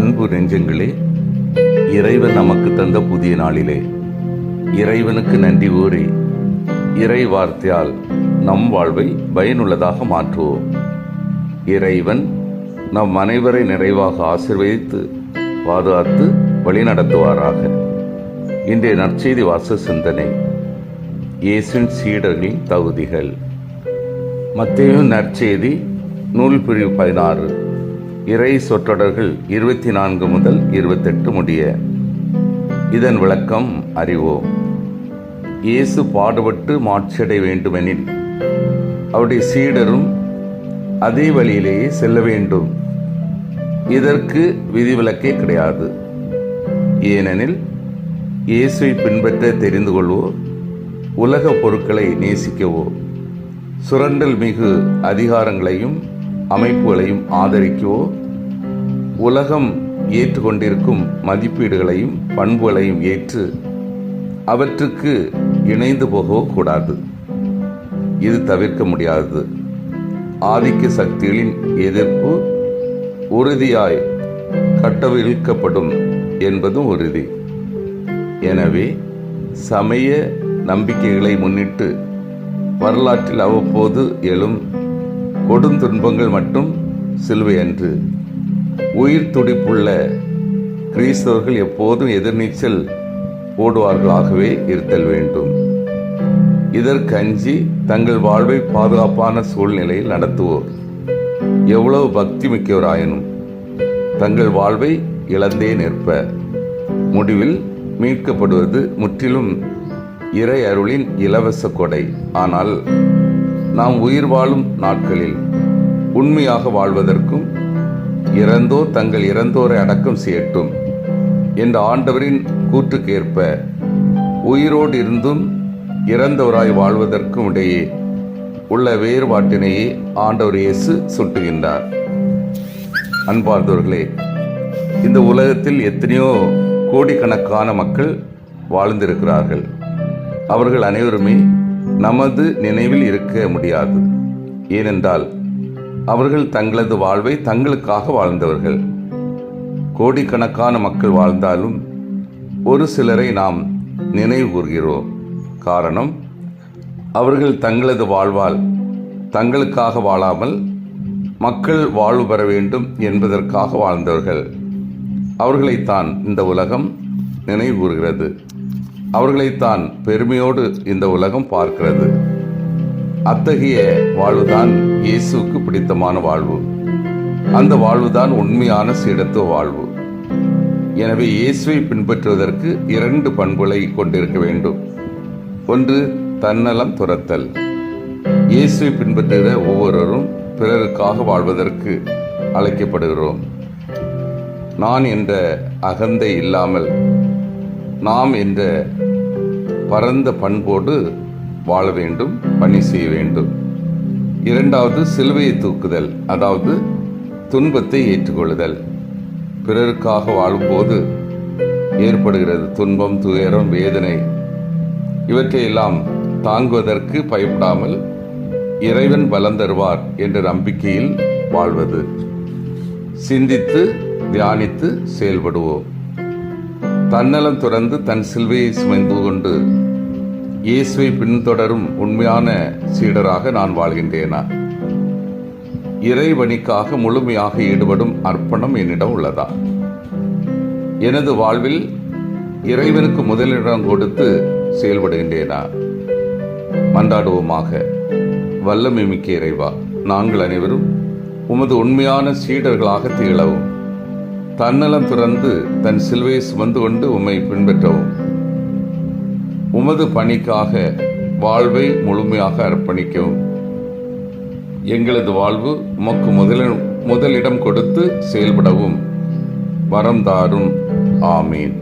அன்பு நெஞ்சங்களே இறைவன் நமக்கு தந்த புதிய நாளிலே இறைவனுக்கு நன்றி கூறி இறை வார்த்தையால் நம் வாழ்வை பயனுள்ளதாக மாற்றுவோம். இறைவன் நம் அனைவரை நிறைவாக ஆசிர்வதித்து பாதுகாத்து வழிநடத்துவாராக. இன்றைய நற்செய்தி வாச சிந்தனை இயேசின் சீடர்களின் தகுதிகள். மத்தியும் நற்செய்தி நூல் பிரிவு பதினாறு. இறை சொற்றொடர்கள் இருபத்தி நான்கு முதல் இருபத்தெட்டு முடிய. இதன் விளக்கம் அறிவோம். இயேசு பாடுபட்டு மாற்றடை வேண்டுமெனில் அவருடைய சீடரும் அதே வழியிலேயே செல்ல வேண்டும். இதற்கு விதிவிலக்கே கிடையாது. ஏனெனில் இயேசுவை பின்பற்ற தெரிந்து கொள்வோர் உலக பொருட்களை நேசிக்கவோ சுரண்டல் மிகு அதிகாரங்களையும் அமைப்புகளையும் ஆதரிக்கவோ உலகம் ஏற்றுக்கொண்டிருக்கும் மதிப்பீடுகளையும் பண்புகளையும் ஏற்று அவற்றுக்கு இணைந்து போகவோ கூடாது இது தவிர்க்க முடியாதது. ஆதிக்க சக்திகளின் எதிர்ப்பு உறுதியாய் கட்டவிழ்க்கப்படும் என்பதும் உறுதி. எனவே சமய நம்பிக்கைகளை முன்னிட்டு வரலாற்றில் அவ்வப்போது எழும் கொடுந்துன்பங்கள் மட்டும் சிலுவை அன்று. உயிர் துடிப்புள்ள கிறிஸ்தவர்கள் எப்போதும் எதிர்நீச்சல் போடுவார்களாகவே இருத்தல் வேண்டும். இதற்கு அஞ்சி தங்கள் வாழ்வை பாதுகாப்பான சூழ்நிலையில் நடத்துவோர். எவ்வளவு பக்தி மிக்கவராயினும் தங்கள் வாழ்வை இழந்தே நிற்ப. முடிவில் மீட்கப்படுவது முற்றிலும் இறை அருளின் இலவச கொடை. ஆனால் நாம் உயிர் வாழும் நாட்களில் உண்மையாக வாழ்வதற்கும் இறந்தோர் தங்கள் இறந்தோரை அடக்கம் செய்யட்டும் என்ற ஆண்டவரின் கூற்றுக்கேற்ப உயிரோடு இருந்தும் இறந்தவராய் வாழ்வதற்கும் இடையே உள்ள வேறுபாட்டினையே ஆண்டவர் இயேசு சுட்டுகின்றார். அன்பார்ந்தவர்களே இந்த உலகத்தில் எத்தனையோ கோடிக்கணக்கான மக்கள் வாழ்ந்திருக்கிறார்கள். அவர்கள் அனைவருமே நமது நினைவில் இருக்க முடியாது. ஏனென்றால் அவர்கள் தங்களது வாழ்வை தங்களுக்காக வாழ்ந்தவர்கள். கோடிக்கணக்கான மக்கள் வாழ்ந்தாலும் ஒரு சிலரை நாம் நினைவு கூறுகிறோம். காரணம் அவர்கள் தங்களது வாழ்வால் தங்களுக்காக வாழாமல் மக்கள் வாழ்வு பெற வேண்டும் என்பதற்காக வாழ்ந்தவர்கள். அவர்களைத்தான் இந்த உலகம் நினைவு கூறுகிறது. அவர்களைத்தான் பெருமையோடு இந்த உலகம் பார்க்கிறது. அத்தகைய வாழ்வுதான் இயேசுவுக்கு பிடித்தமான வாழ்வு. அந்த வாழ்வுதான் உண்மையான சீடத்துவ வாழ்வு. எனவே இயேசுவை பின்பற்றுவதற்கு இரண்டு பண்புகளை கொண்டிருக்க வேண்டும். ஒன்று தன்னலம் துரத்தல். இயேசுவை பின்பற்றுகிற ஒவ்வொருவரும் பிறருக்காக வாழ்வதற்கு அழைக்கப்படுகிறோம். நான் என்ற அகந்தை இல்லாமல் நாம் என்ற பரந்த பண்போடு வாழ வேண்டும் பணி செய்ய வேண்டும். இரண்டாவது சிலுவையை தூக்குதல் அதாவது துன்பத்தை ஏற்றுக்கொள்ளுதல். பிறருக்காக வாழும்போது ஏற்படுகிறது துன்பம் துயரம் வேதனை. இவற்றையெல்லாம் தாங்குவதற்கு பயப்படாமல் இறைவன் பலம் தருவார் என்ற நம்பிக்கையில் வாழ்வது. சிந்தித்து தியானித்து செயல்படுவோம். தன்னலம் துறந்து தன் சிலுவையை சுமைந்து கொண்டு இயேசுவை பின்தொடரும் உண்மையான சீடராக நான் வாழ்கின்றேனா? இறைவணிக்காக முழுமையாக ஈடுபடும் அர்ப்பணம் என்னிடம் உள்ளதா? எனது வாழ்வில் இறைவனுக்கு முதலிடம் கொடுத்து செயல்படுகின்றேனா? மன்றாடுவோமாக வல்லமை மிக்க இறைவா நாங்கள் அனைவரும் உமது உண்மையான சீடர்களாக திகழவும். தன்னலம் துறந்து தன் சிலுவையை சுமந்து கொண்டு உம்மை பின்பற்றவும். உமது பணிக்காக வாழ்வை முழுமையாக அர்ப்பணிக்கவும். எங்களது வாழ்வு உமக்கு முதலிடம் முதலிடம் கொடுத்து செயல்படவும். வரம் தாரும். ஆமீன்.